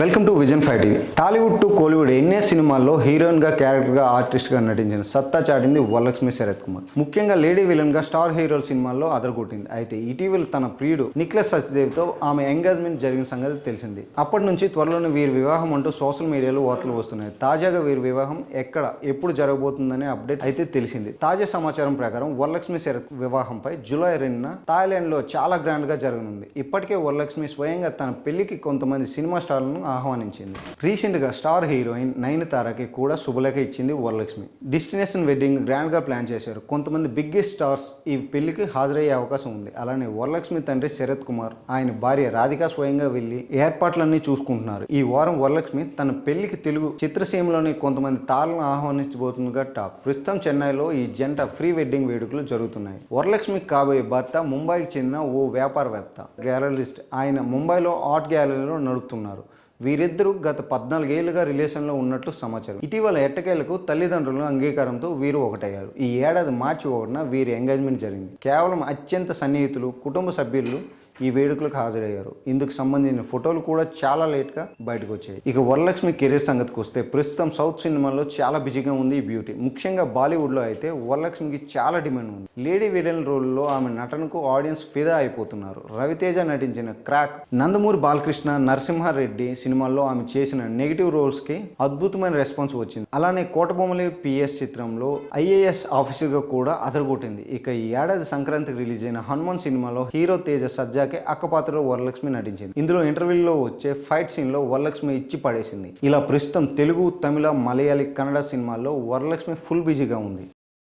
Welcome to vision five TV. Tollywood to Kollywood ఎన్నో సినిమాల్లో హీరోయిన్గా ఆర్టిస్ట్గా నటించిన సత్తా చాటింది వరలక్ష్మి శరత్ కుమార్. ముఖ్యంగా లేడీ విలన్గా స్టార్ హీరోల సినిమాల్లో అదరగొట్టింది. అయితే ఇటీవల తన ప్రియుడు నిక్లెస్ సత్యదేవితో ఆమె ఎంగేజ్మెంట్ జరిగిన సంగతి తెలిసింది. అప్పటి నుంచి త్వరలోనే వీరి వివాహం అంటూ సోషల్ మీడియాలో వార్తలు వస్తున్నాయి. తాజాగా వీరి వివాహం ఎక్కడ ఎప్పుడు జరగబోతుందనే అప్డేట్ అయితే తెలిసింది. తాజా సమాచారం ప్రకారం వరలక్ష్మి శరత్ వివాహంపై జూలై రెండున థాయిలాండ్లో చాలా గ్రాండ్గా జరగనుంది. ఇప్పటికే వరలక్ష్మి స్వయంగా తన పెళ్ళికి కొంతమంది సినిమా స్టార్లను ఆహ్వానించింది. రీసెంట్గా స్టార్ హీరోయిన్ నయనతారకి కూడా శుభలేఖ ఇచ్చింది వరలక్ష్మి. డెస్టినేషన్ వెడ్డింగ్ గ్రాండ్గా ప్లాన్ చేశారు. కొంతమంది బిగ్గెస్ట్ స్టార్స్ ఈ పెళ్ళికి హాజరయ్యే అవకాశం ఉంది. అలానే వరలక్ష్మి తండ్రి శరత్ కుమార్ ఆయన భార్య రాధిక స్వయంగా వెళ్ళి ఏర్పాట్లన్నీ చూసుకుంటున్నారు. ఈ వారం వరలక్ష్మి తన పెళ్ళికి తెలుగు చిత్రసీమలోని కొంతమంది తారలను ఆహ్వానించబోతుందిగా టాక్. ప్రస్తుతం చెన్నైలో ఈ జంట ప్రీ వెడ్డింగ్ వేడుకలు జరుగుతున్నాయి. వరలక్ష్మికి కాబోయే భర్త ముంబైకి చెందిన ఓ వ్యాపారవేత్త గ్యాలరిస్ట్. ఆయన ముంబైలో ఆర్ట్ గ్యాలరీలో నడుపుతున్నారు. వీరిద్దరూ గత పద్నాలుగేళ్ళుగా రిలేషన్లో ఉన్నట్లు సమాచారం. ఇటీవల ఎట్టకేలకు తల్లిదండ్రుల అంగీకారంతో వీరు ఒకటయ్యారు. ఈ ఏడాది మార్చి ఒకటిన వీరి ఎంగేజ్మెంట్ జరిగింది. కేవలం అత్యంత సన్నిహితులు కుటుంబ సభ్యులు ఈ వేడుకలకు హాజరయ్యారు. ఇందుకు సంబంధించిన ఫోటోలు కూడా చాలా లేట్గా బయటకు వచ్చాయి. ఇక వరలక్ష్మి కెరీర్ సంగతికి వస్తే ప్రస్తుతం సౌత్ సినిమాల్లో చాలా బిజీగా ఉంది ఈ బ్యూటీ. ముఖ్యంగా బాలీవుడ్లో అయితే వరలక్ష్మికి చాలా డిమాండ్ ఉంది. లేడీ విలన్ రోల్లో ఆమె నటనకు ఆడియన్స్ ఫిదా అయిపోతున్నారు. రవితేజ నటించిన క్రాక్ నందమూరి బాలకృష్ణ నరసింహారెడ్డి సినిమాల్లో ఆమె చేసిన నెగిటివ్ రోల్స్కి అద్భుతమైన రెస్పాన్స్ వచ్చింది. అలానే కోటబొమ్మలి పిఎస్ చిత్రంలో ఐఏఎస్ ఆఫీసర్గా కూడా అదరగొట్టింది. ఇక ఈ ఏడాది సంక్రాంతికి రిలీజ్ అయిన హనుమాన్ సినిమాలో హీరో తేజ సజ్జా సజ్జాకే అక్కపాత్రలో వరలక్ష్మి నటించింది. ఇందులో ఇంటర్వ్యూలో వచ్చే ఫైట్ సీన్లో వరలక్ష్మి ఇచ్చి పడేసింది. ఇలా ప్రస్తుతం తెలుగు తమిళ మలయాళీ కన్నడ సినిమాల్లో వరలక్ష్మి ఫుల్ బిజీగా ఉంది.